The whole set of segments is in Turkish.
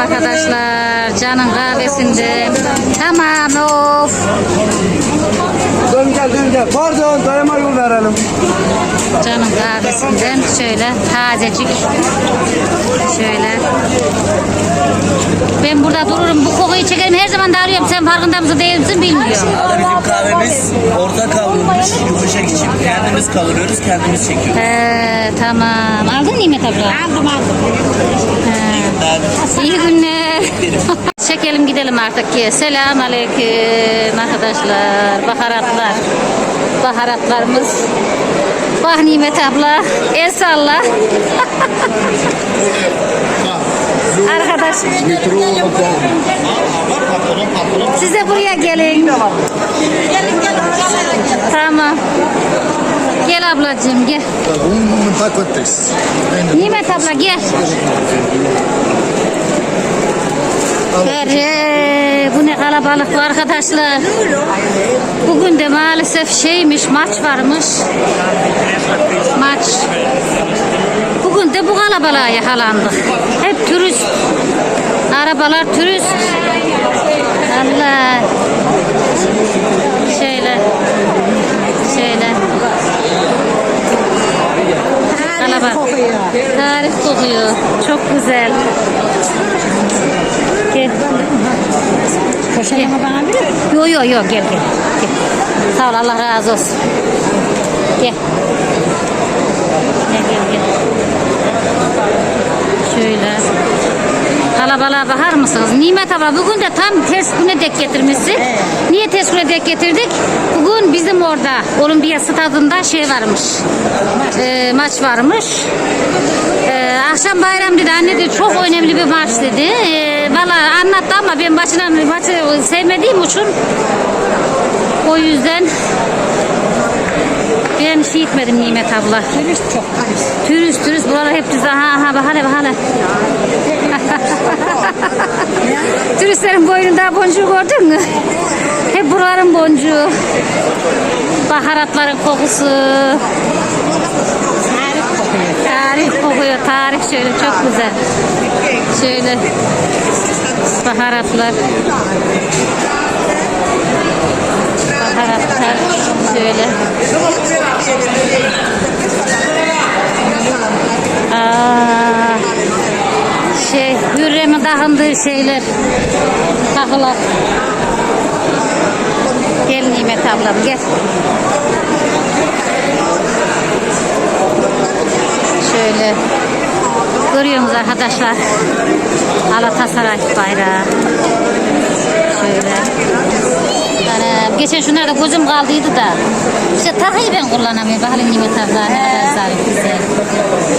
arkadaşlar. Canın kahvesinde. Tamam of. Dön gel dön gel. Pardon dayıma yol verelim. Canın kahvesinden şöyle tazecik. Şöyle. Ben burada dururum. Bu kokuyu çekerim. Her zaman da arıyorum. Sen farkında mısın değil misin bilmiyorum. Abi bizim kahvemiz orta kavrulmuş, yumuşak için. Kendimiz kavuruyoruz, kendimiz çekiyoruz. He, tamam. Aldın mı Nimet abla? Aldım aldım. Daha İyi günler. Çekelim gidelim artık ki. Selam aleyküm arkadaşlar. Baharatlar. Baharatlarımız. Bah Nimet abla. El salla. Arkadaş. Siz de buraya gelin. Tamam. Gel ablacığım gel. Nimet abla gel. Ee, bu ne kalabalık bu arkadaşlar. Bugün de maalesef şeymiş maç varmış. Maç. Bugün de bu kalabalığa yakalandık. Hep turist. Arabalar turist. Yok yok gel gel. gel. Sağ ol Allah razı olsun. Gel. Gel gel gel. Şöyle. Kalabalığa bakar mısınız? Nimet abla bugün de tam ters güne dek getirmişsin. Niye ters güne dek getirdik? Bugün bizim orada Olimpiya stadında şey varmış. Ee, maç varmış. Ee, akşam bayram dedi anne dedi çok önemli bir maç dedi. Ee, Valla anlattı ama ben başına maçı sevmediğim için o yüzden ben şey etmedim Nimet abla. Turist çok turist. Turist buralar hep düz. Ha ha bak hele bak hele. Turistlerin boynunda boncuğu gördün mü? Hep buraların boncuğu. Baharatların kokusu. Tarih kokuyor. Tarih şöyle çok güzel. Şöyle baharatlar. Baharatlar şöyle. Aa, şey Hürrem'in takındığı şeyler. Takılar. Gel Nimet ablam gel. Şöyle görüyorsunuz arkadaşlar. Galatasaray bayrağı. Şöyle. Yani geçen şunlarda gözüm kaldıydı da. İşte takıyı ben kullanamıyorum. Bakalım Nimet abla ne kadar zarif güzel.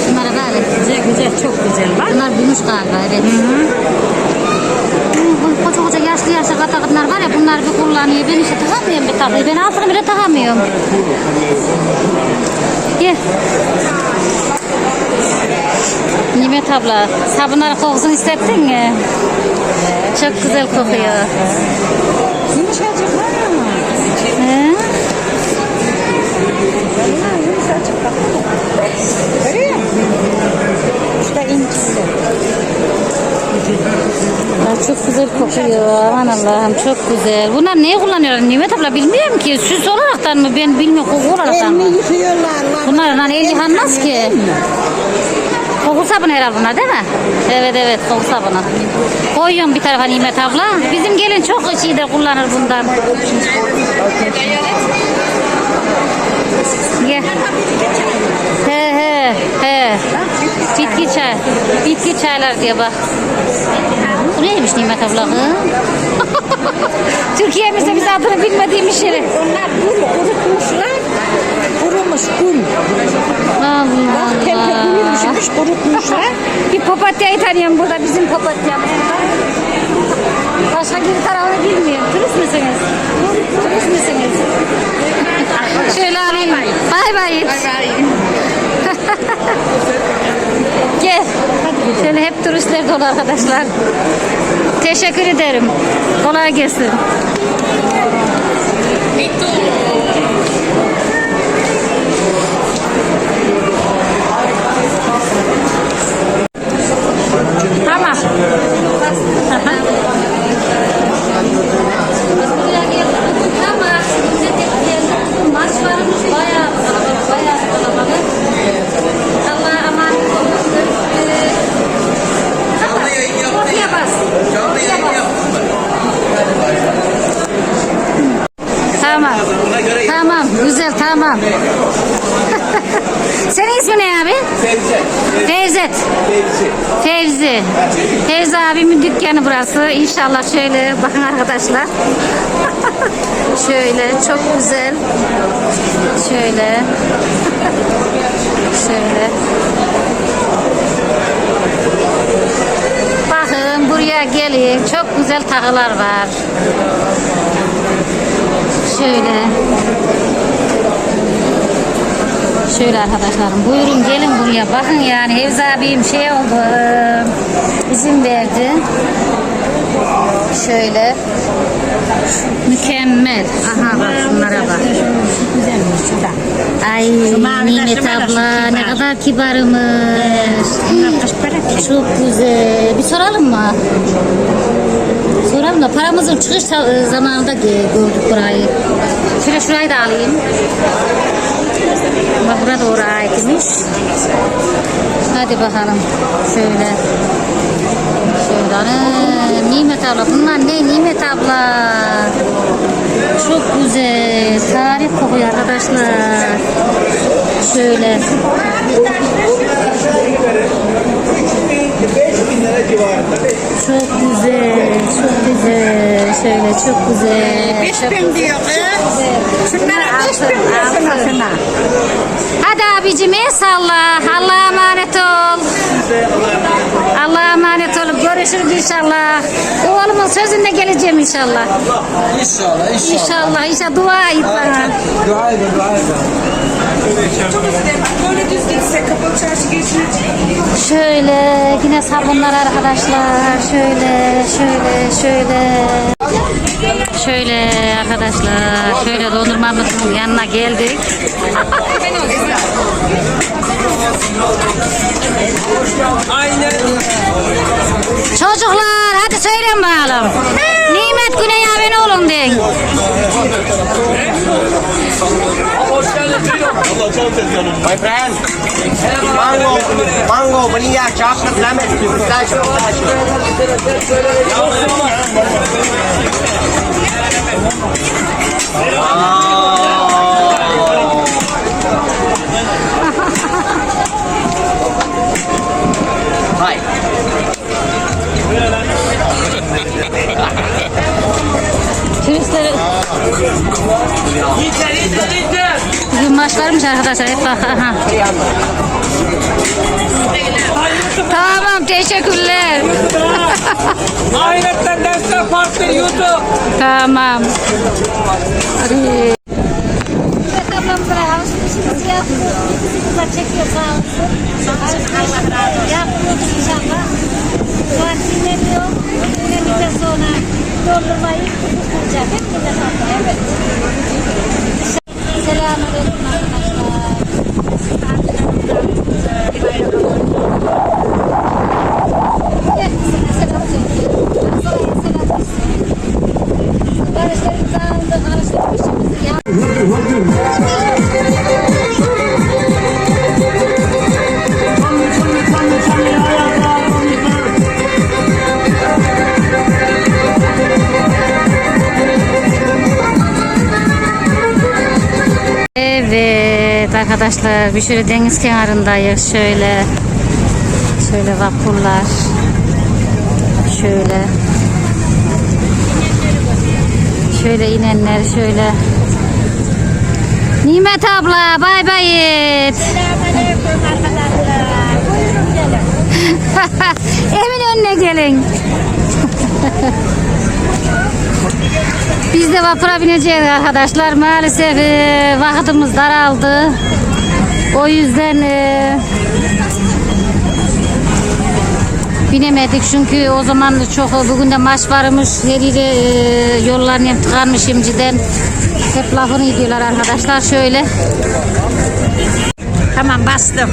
Şunlara böyle. Güzel güzel çok güzel bak. Bunlar gümüş galiba evet. Bu koca koca yaşlı yaşlı kataklar var ya bunlar bir kullanıyor. Ben işte takamıyorum bir takıyı. Ben altını bile takamıyorum. Gel. Nimet abla sabunların kokusunu hissettin mi? Çok güzel kokuyor. Aman Allah'ım çok güzel. Bunlar neye kullanıyorlar Nimet abla bilmiyorum ki. Süs olaraktan mı ben bilmiyorum koku olaraktan mı? Elini yıkıyorlar. lan. Bunlar hani el yıkanmaz ki. Koku sabunu herhalde bunlar değil mi? Evet evet koku sabunu. Koyuyorum bir tarafa Nimet abla. Bizim gelin çok şeyde kullanır bundan. Gel. He he he. Bitki çay. Bitki çaylar diye bak. Bu neymiş Nimet abla? Türkiye'mizde biz adını bilmediğimiz yeri. Onlar gül kurutmuşlar. Kurumuş gül. Allah Bak tempe Allah. gülüymüş kurutmuşlar. Bir papatyayı tanıyorum burada bizim papatyamız. Başka bir tarafını bilmiyorum. Turist misiniz? Turist misiniz? Şöyle alayım. Bay bay. Gel. Şöyle hep turistler dolu arkadaşlar. Teşekkür ederim. Kolay gelsin. Tamam. Tamam. Senin ismin ne abi? Fevzi. Fevzet. Fevzi. Fevzi. Fevzi abimin dükkanı burası. İnşallah şöyle bakın arkadaşlar. şöyle çok güzel. Şöyle. şöyle. Bakın buraya gelin. Çok güzel takılar var. Şöyle. Şöyle arkadaşlarım buyurun gelin buraya bakın yani Hevz abim şey oldu izin verdi. Şöyle mükemmel. Aha bak şunlara bak. Ay Nimet abla ne kadar kibarmış. Bunlar kaç para ki? Çok güzel. Bir soralım mı? Soralım da paramızın çıkış ta- zamanında gördük burayı. Şöyle şurayı da alayım. Bak burada oraya aitmiş. Hadi bakalım. Şöyle. Ana, Nimet abla. Bunlar ne? Nimet abla. Çok güzel. Tarih kokuyor arkadaşlar. Şöyle. 5000 lira civarında. Çok güzel, çok güzel. Şöyle çok güzel. Beş çok bin diyor kız. Şunlara beş bin diyor şuna. Hadi abicim el salla. Allah'a emanet ol. Allah'a emanet olup görüşürüz inşallah. Oğlumun sözünde geleceğim inşallah. İnşallah inşallah. İnşallah, inşallah dua et bana. Dua edin, dua edin. Böyle düz gitse kapalı çarşı geçirecek. Şöyle yine sabunlar arkadaşlar. Şöyle, şöyle, şöyle. Şöyle arkadaşlar. Şöyle dondurmamızın yanına geldik. Çocuklar hadi söyleyin bakalım. Nimet Güney abone olun deyin. My friend, mango, mango, vanilla, chocolate, lemon, pistachio, pistachio. Turistleri... Bugün maç varmış arkadaşlar. Hep bak. Aha. Tamam teşekkürler. Ahiretten dersler partner YouTube. tamam. Hadi. Arkadaşlar bir şöyle deniz kenarındayız şöyle şöyle vapurlar şöyle şöyle inenler şöyle Nimet abla bay bay et Selamünaleyküm arkadaşlar. Buyurun gelin. Evin önüne gelin Biz de vapura bineceğiz arkadaşlar. Maalesef e, vakitimiz daraldı. O yüzden e, binemedik çünkü o zaman çok bugün de maç varmış. Her yere e, yollarını hep tıkanmış şimdiden. Hep lafını ediyorlar arkadaşlar. Şöyle. Tamam bastım.